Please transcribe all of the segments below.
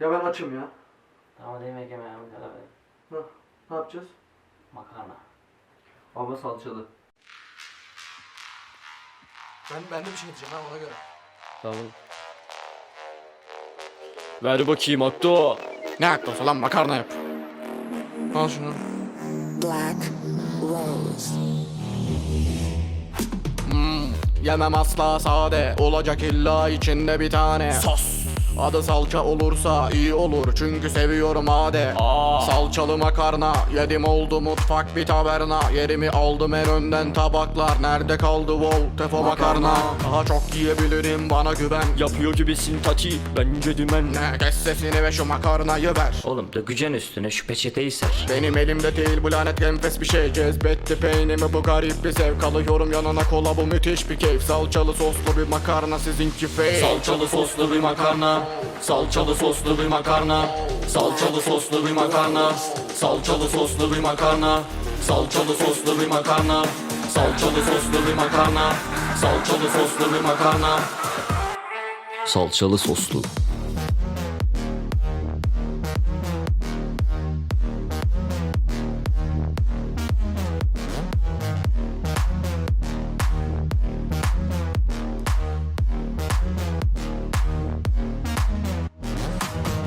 Ya ben açım ya. Tamam hadi yemek yemeye karar ver. Hı. Ne yapacağız? Makarna. Ama salçalı. Ben, ben de bir şey diyeceğim ha ona göre. Tamam. Ver bakayım Akto. Ne aktosu lan makarna yap. Al şunu. Black yemem asla sade. Olacak illa içinde bir tane. Sos Adı salça olursa iyi olur çünkü seviyorum ade. Salçalı makarna yedim oldu mutfak bir taverna. Yerimi aldım en önden tabaklar. Nerede kaldı wow tefo makarna. Daha çok yiyebilirim bana güven. Yapıyor gibisin tati. Bence dümen. Ne kes sesini ve şu makarnayı ver. Oğlum dökeceksin üstüne şu peçeteyi ser. Benim elimde değil bu lanet enfes bir şey. Cezbetti peynimi bu garip bir zevk Alıyorum yanına kola bu müthiş bir keyif Salçalı soslu bir makarna sizinki fake Salçalı soslu bir makarna. Salçalı soslu bir makarna. Salçalı soslu bir makarna. Salçalı soslu bir makarna. Salçalı soslu bir makarna. Salçalı soslu bir makarna. Salçalı soslu bir makarna. Salçalı soslu.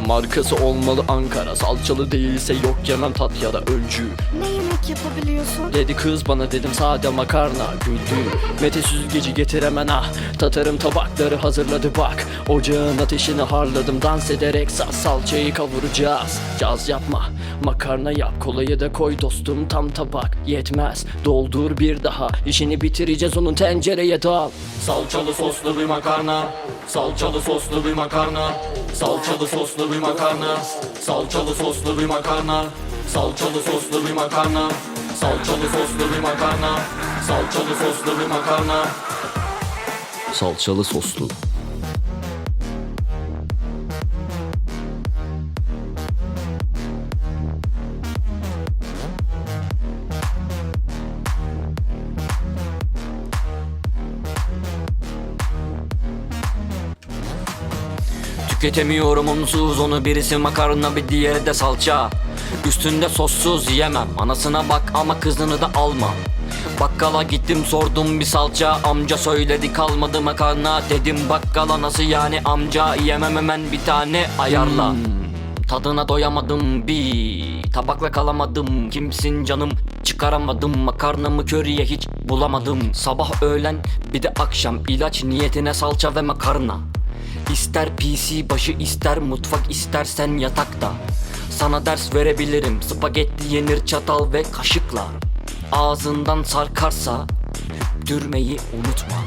Markası olmalı. Ankara Salçalı değilse yok yemem tat ya da öncü Ne yemek yapabiliyorsun? Dedi kız bana dedim sade makarna Güldü. Mete süzgeci getir hemen ah. Tatarım tabakları hazırladı bak. Ocağın ateşini harladım Dans ederek saz salçayı kavuracağız. Caz yapma Makarna yap kolayı da koy dostum tam tabak Yetmez. Doldur bir daha İşini bitireceğiz onun tencereye dal. Salçalı soslu bir makarna Salçalı soslu bir makarna Salçalı soslu bir makarna. Salçalı soslu bir makarna. Salçalı soslu bir makarna. Salçalı soslu bir makarna. Salçalı soslu bir makarna. Salçalı soslu Tüketemiyorum onsuz onu birisi makarna bir diğeri de salça. Üstünde sossuz yiyemem anasına bak ama kızını da alma Bakkala gittim sordum bir salça amca söyledi kalmadı makarna. Dedim bakkala nasıl yani amca yemem hemen bir tane ayarla. Tadına doyamadım bir tabakla kalamadım. Kimsin canım çıkaramadım makarnamı köriye hiç bulamadım. Sabah öğlen bir de akşam ilaç niyetine salça ve makarna İster PC başı ister mutfak istersen yatakta. Sana ders verebilirim spagetti yenir çatal ve kaşıkla. Ağzından sarkarsa dürmeyi unutma.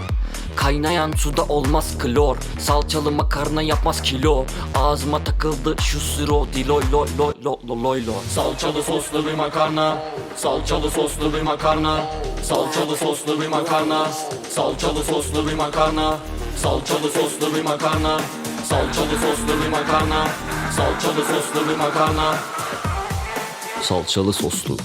Kaynayan suda olmaz klor Salçalı makarna yapmaz kilo. Ağzıma takıldı şu siro Diloy loy loy loy loy loy loy Salçalı soslu bir makarna Salçalı soslu bir makarna. Salçalı soslu bir makarna Salçalı soslu bir makarna Salçalı soslu bir makarna. Salçalı soslu bir makarna. Salçalı soslu bir makarna. Salçalı soslu